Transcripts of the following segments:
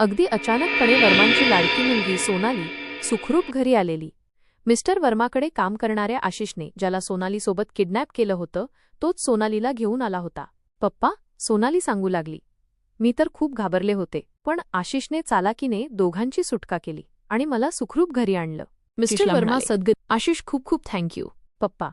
अगदी अचानकपणे वर्मांची लाडकी मुलगी सोनाली सुखरूप घरी आलेली. मिस्टर वर्माकडे काम करणाऱ्या आशिषने ज्याला सोनालीसोबत किडनॅप केलं होतं तोच सोनालीला घेऊन आला होता. पप्पा सोनाली सांगू लागली. मी तर खूप घाबरले होते पण आशिषने चालाकीने दोघांची सुटका केली आणि मला सुखरूप घरी आणलं. मिस्टर वर्मा. सद्गत. आशिष खूप खूप थँक्यू पप्पा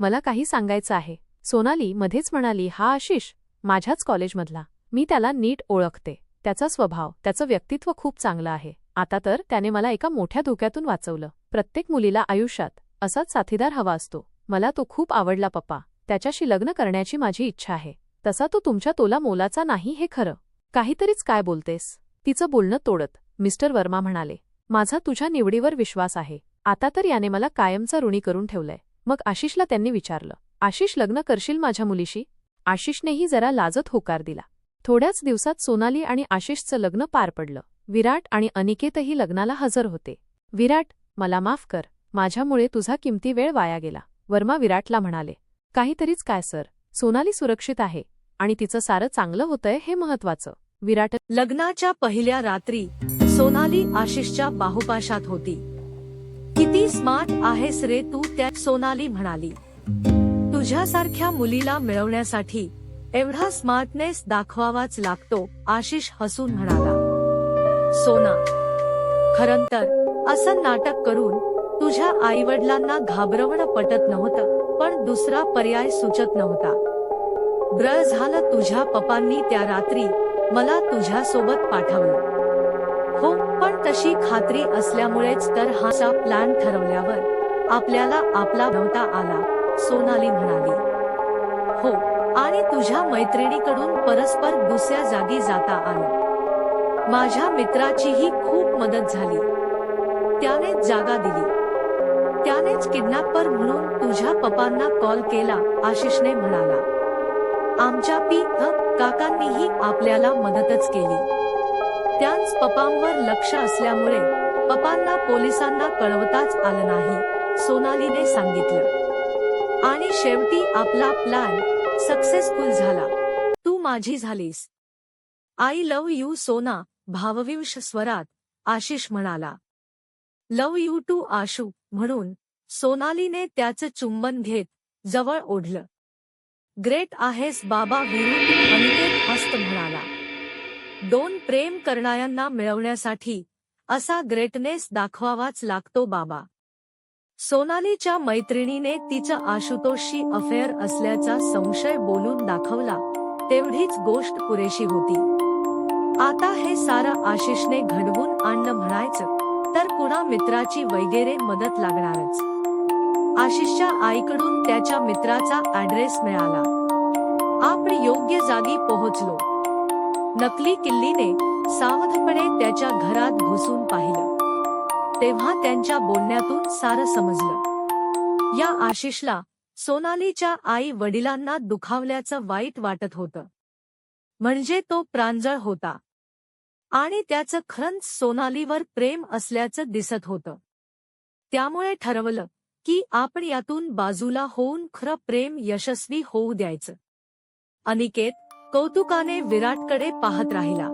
मला काही सांगायचं आहे. सोनाली मध्येच म्हणाली हा आशिष माझ्याच कॉलेजमधला. मी त्याला नीट ओळखते. त्याचा स्वभाव त्याचं व्यक्तित्व खूप चांगलं आहे. आता तर त्याने मला एका मोठ्या धोक्यातून वाचवलं. प्रत्येक मुलीला आयुष्यात असाच साथीदार हवा असतो. मला तो खूप आवडला पप्पा. त्याच्याशी लग्न करण्याची माझी इच्छा आहे. तसा तो तुमच्या तोला मोलाचा नाही हे खरं. काहीतरीच काय बोलतेस? तिचं बोलणं तोडत मिस्टर वर्मा म्हणाले. माझा तुझ्या निवडीवर विश्वास आहे. आता तर याने मला कायमचा ऋणी करून ठेवलंय. मग आशिषला त्यांनी विचारलं. आशिष लग्न करशील माझ्या मुलीशी? आशिषनेही जरा लाजत होकार दिला. थोड्याच दिवसात सोनाली आणि आशिषचं लग्न पार पडलं. विराट आणि अनिकेतही लग्नाला हजर होते. विराट मला माफ कर. माझ्यामुळे तुझा किमती वेळ वाया गेला वर्मा विराटला म्हणाले. काहीतरीच काय सर? सोनाली सुरक्षित आहे आणि तिचं सारं चांगलं होतंय हे महत्वाचं विराट लग्नाच्या पहिल्या रात्री सोनाली आशिषच्या बाहुपाशात होती. किती स्मार्ट आहेस रे तू त्या सोनाली म्हणाली. तुझ्यासारख्या मुलीला मिळवण्यासाठी एवढा स्मार्टनेस दाखवावाच लागतो आशिष हसून म्हणाला. सोना खरं तर असं नाटक करून तुझ्या आईवडिलांना घाबरवणं पटत नव्हतं पण दुसरा पर्याय सुचत नव्हता. ग्रह झालं तुझ्या पप्पांनी त्या रात्री मला तुझ्यासोबत पाठवलं. हो पण तशी खात्री असल्यामुळेच तर हाचा प्लॅन ठरवल्यावर आपल्याला आपला नव्हता आला सोनाली म्हणाली. हो आणि तुझ्या मैत्रिणीकडून परस्पर दुसऱ्या जागी जाता आलं. माझ्या मित्राचीही खूप मदत झाली. त्यानेच जागा दिली. त्यानेच किडनॅपर म्हणून तुझ्या पप्पांना कॉल केला आशिषने म्हणाला. आमच्या पी. काकांनीही आपल्याला मदतच केली. त्यांच पप्पांवर लक्ष असल्यामुळे पप्पांना पोलिसांना कळवताच आलं नाही सोनालीने सांगितलं. आणि शेवटी आपला प्लॅन सक्सेसफुल झाला. तू माझी झालीस. आय लव्ह यू सोना भावविवश स्वरात आशिष म्हणाला. लव्ह यू टू आशू म्हणून सोनालीने त्याचं चुंबन घेत जवळ ओढलं. ग्रेट आहेस बाबा विरू अनिकेत हस्त म्हणाला. दोन प्रेम करणाऱ्यांना मिळवण्यासाठी असा ग्रेटनेस दाखवावाच लागतो बाबा. सोनालीच्या मैत्रिणीने तिच्या आशुतोषशी अफेअर असल्याचा संशय बोलून दाखवला. तेवढीच गोष्ट पुरेशी होती. आता हे सारं आशिषने घडवून आणणं म्हणायचं तर कुणा मित्राची वगैरे मदत लागणारच. आशिषच्या आईकडून त्याच्या मित्राचा ऍड्रेस मिळाला. आपण योग्य जागी पोहोचलो. नकली किल्लीने सावधपणे त्याच्या घरात घुसून पाहिलं. तेव्हा त्यांच्या बोलण्यातून सारं समजलं. या आशिषला सोनालीच्या आई वडिलांना दुखावल्याचं वाईट वाटत होतं. म्हणजे तो प्रांजळ होता. आणि त्याचं खरंच सोनालीवर प्रेम असल्याचं दिसत होतं. त्यामुळे ठरवलं की आपण यातून बाजूला होऊन खरं प्रेम यशस्वी होऊ द्यायचं. अनिकेत कौतुकाने विराटकडे पाहत राहिला.